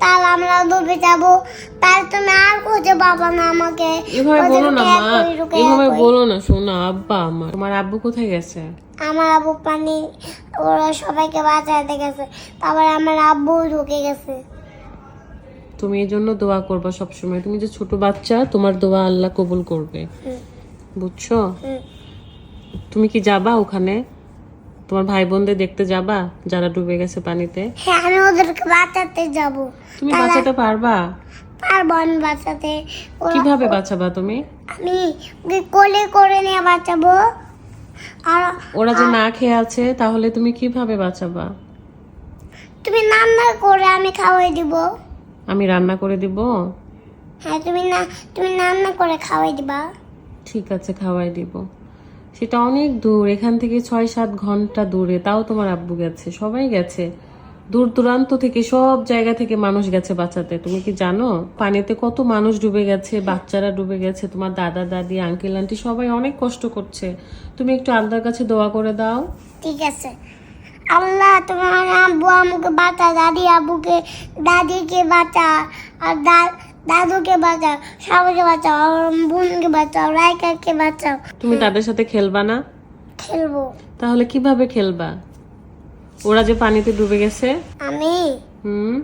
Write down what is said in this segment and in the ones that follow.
তাহলে আমরা ডুবে যাব। তাহলে তুমি আর খুঁজে পাবো না আমাকে। এভাবে বলো না মা। এভাবে বলো না শোনা আব্বা আমার। তোমার আব্বু কোথায় গেছে? আমার আব্বু পানি ওরা সবাইকে বাঁচাতে গেছে। তারপরে আমার আব্বু ঢুকে গেছে। তুমি এই জন্য দোয়া করবা সবসময়। তুমি যে ছোট বাচ্চা তোমার দোয়া আল্লাহ কবুল করবে। বুঝছ? তুমি কি যাবা ওখানে? তোমার ভাই বোনদের দেখতে যাবা? যারা ডুবে গেছে পানিতে? হ্যাঁ আমি ওদেরকে বাঁচাতে যাব। তুমি বাঁচাতে পারবা? পারব আমি বাঁচাতে। কীভাবে বাঁচাবা তুমি? আমি কোলে করে নিয়ে বাঁচাবো? আর ওরা যে না খেয়ে আছে তাহলে তুমি কীভাবে বাঁচাবা? তুমি রান্না করে আমি খাওয়াই দিব। আমি রান্না করে দিব? হ্যাঁ তুমি না তুমি রান্না করে খাওয়াই দিবা। ঠিক আছে খাওয়াই দিব। সেটা অনেক দূর, এখান থেকে ছয় সাত ঘণ্টা দূরে। তাও তোমার আব্বু গেছে, সবাই গেছে। দূর দূরান্ত থেকে সব জায়গা থেকে মানুষ গেছে বাঁচাতে। তুমি কি জানো? পানিতে কত মানুষ ডুবে গেছে, বাচ্চারা ডুবে গেছে, তোমার দাদা, দাদি আঙ্কেল আন্টি সবাই অনেক কষ্ট করছে। তুমি একটু আল্লাহর কাছে দোয়া করে দাও। ঠিক আছে। আল্লাহ, তোমার আব্বু আমাকে বাঁচা, দাদি আব্বুকে, দাদিকে বাঁচা। আর দা- দাদুকে বাঁচাও সবাইকে বাঁচাও আর বোনকে বাঁচাও রাইকাকে বাঁচাও। তুমি তাদের সাথে খেলবা না? খেলব। তাহলে কীভাবে খেলবা? ওরা যে পানিতে ডুবে গেছে? আমি? হুম?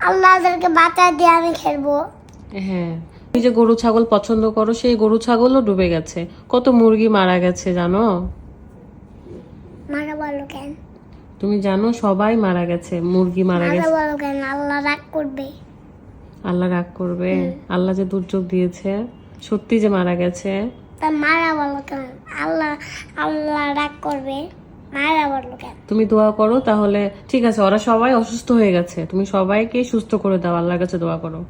আল্লাহদেরকে বাঁচা দিয়ে আমি খেলব। হ্যাঁ। তুমি যে গরু ছাগল পছন্দ করো সেই গরু ছাগলও ডুবে গেছে। কত মুরগি মারা গেছে জানো? মারা বলো কেন? তুমি জানো সবাই মারা গেছে মুরগি মারা গেছে। আল্লাহ রাগ করবে। আল্লাহ রাগ করবে। আল্লাহ যে দুর্যোগ দিয়েছে সত্যি যে মারা গেছে। তা মারা বলো কেন? আল্লাহ আল্লাহ রাগ করবে মারা বলো কেন? তুমি দোয়া করো তাহলে ঠিক আছে ওরা সবাই অসুস্থ হয়ে গেছে। তুমি সবাইকে সুস্থ করে দাও আল্লাহর কাছে দোয়া করো।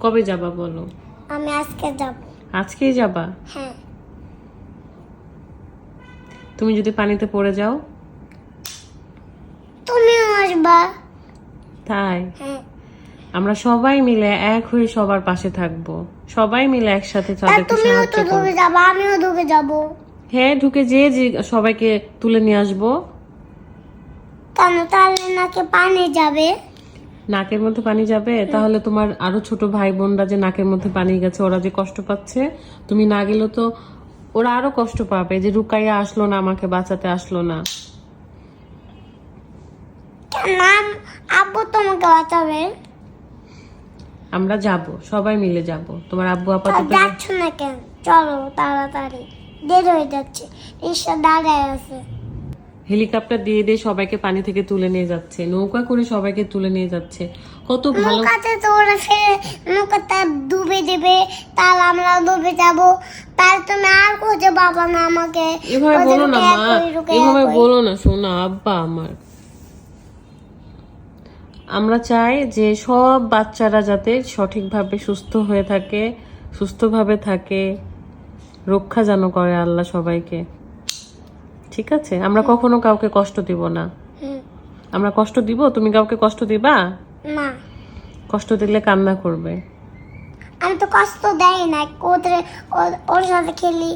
কবে যাবা বলো? আমি আজকে যাব। আজকেই যাবা? হ্যাঁ। তুমি যদি পানিতে পড়ে যাও আসবা? তাই? হ্যাঁ। আমরা সবাই মিলে এক হয়ে সবার পাশে থাকব। সবাই মিলে একসাথে তাদেরকে তুমিও সাহায্য তো করব ডুবে আমিও ডুবে যাব। হ্যাঁ ঢুকে যে যে সবাইকে তুলে নিয়ে আসব। কেন? তাহলে নাকি পানি যাবে? নাকের মধ্যে পানি যাবে? তাহলে তোমার আরও ছোট ভাই বোনরা যে নাকের মধ্যে পানি গেছে ওরা যে কষ্ট পাচ্ছে তুমি না গেলে তো ওরা আরও কষ্ট পাবে যে রুকাইয়া আসলো না আমাকে বাঁচাতে আসলো না। আম- আব্বু তোমাকে বাঁচাবে। আমরা যাব সবাই মিলে যাব। তোমার আব্বু তা আপাতত যাচ্ছ না কেন? চলো তাড়াতাড়ি। দেরি হয়ে যাচ্ছে। রিক্সা দাঁড়ায় আছে। হেলিকপ্টার দিয়ে দিয়ে সবাইকে পানি থেকে তুলে নিয়ে যাচ্ছে। নৌকা করে সবাইকে তুলে নিয়ে যাচ্ছে। কত ভালো। নৌকাতে তো ওরা ফেলে নৌকাটা ডুবে দেবে তাহলে আমরা ডুবে যাব। তাহলে তুমি আর খুঁজে বাবা না আমাকে। এভাবে বলো না মা। এভাবে বলো না শোনা আব্বা আমার। আমরা চাই যে সব বাচ্চারা যাতে সঠিকভাবে সুস্থ হয়ে থাকে সুস্থভাবে থাকে। রক্ষা যেন করে আল্লাহ সবাইকে। ঠিক আছে? আমরা কখনো কাউকে কষ্ট দিব না। আমরা কষ্ট দিব? তুমি কাউকে কষ্ট দিবা? না। কষ্ট দিলে কান্না করবে। আমি তো কষ্ট দেয় না ওদের ওর সাথে খেলি?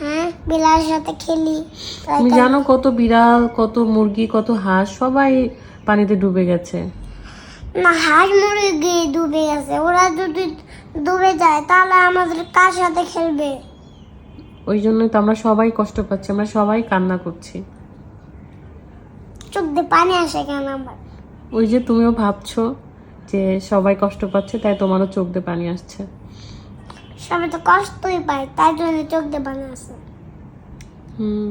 হ্যাঁ? বিলার সাথে খেলি। তুমি জানো কত বিড়াল কত মুরগি কত হাঁস সবাই পানিতে ডুবে গেছে। না হাঁস মুরগি ডুবে গেছে। ওরা যদি ডুবে যায় তাহলে আমাদের কার সাথে খেলবে? ওই জন্যই তো আমরা সবাই কষ্ট পাচ্ছি আমরা সবাই কান্না করছি। চোখ দিয়ে পানি আসে কেন আমার ওই যে তুমিও ভাবছ যে সবাই কষ্ট পাচ্ছে তাই তোমারও চোখ দিয়ে পানি আসছে। সবাই তো কষ্টই পায় তাই জন্য চোখ দিয়ে পানি আছে হুম।